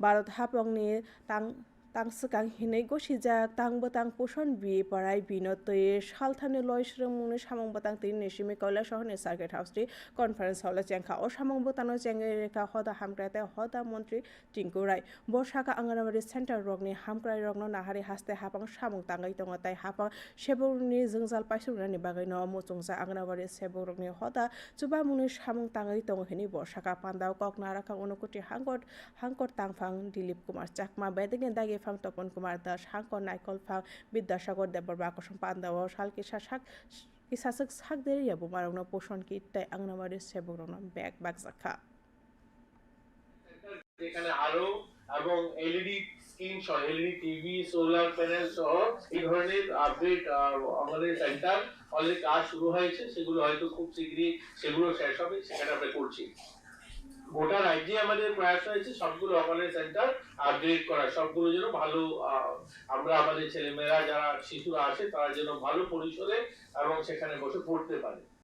भारत हापंनि তাংসকাং হিনৈগো সিজাক তাংবো তাং পোষণ বিয়ে পাড়ায় বিনোদ তৈয়ে সালথানে লয় শ্রমুনে সামংবতাং তিন নেশিমে কয়লা শহরে সার্কিট হাউসটি কনফারেন্স হলে চেঙ্খা ও সামংবতানো চেঙ্গে রেখা হদা হামক্রাতে হদা মন্ত্রী টিঙ্কু রায় বর্ষাকা আঙ্গনবাড়ি সেন্টার রগনি হামক্রাই রগ্ন নাহারি হাসতে হাপাং সামং তাঙ্গাই তঙ্গা তাই হাপাং সেবরনি জংজাল পাইসুনানি বাগাই ন মোচংসা আঙ্গনবাড়ি সেবর রগ্নি হদা চুবা মুনি সামং তাঙ্গাই তঙ্গ হিনি বর্ষাকা পান্দাও কক নারাখা অনুকুটি হাঙ্কট হাঙ্কট তাংফাং দিলীপ কুমার চাকমা বেদিনে দাগে ফাং তপন কুমার দাস, হাঙ্কর, নাইকল ফাং বিদ্যাসাগর দেববর্মা আকর্ষণ পান্দাও শালকি শাসাক ki sasak sak deri ya bu marang na poshon ki tai ang na mari sebok এখানে আলো এবং এলইডি স্ক্রিন সহ, এলইডি টিভি, সোলার প্যানেল সহ এই ধরনের আপডেট আমাদের সেন্টার অলরেডি কাজ শুরু হয়েছে, সেগুলো হয়তো খুব শীঘ্রই, সেগুলো শেষ হবে, সেখানে আমরা করছি। গোটা রাজ্যে আমাদের প্রয়াস হয়েছে সবগুলো অঙ্গনের সেন্টার আপডেট করা, সবগুলো যেন ভালো আমরা আমাদের ছেলেমেয়েরা যারা, শিশুরা আসে, তারা যেন ভালো পরিসরে এবং সেখানে বসে পড়তে পারে।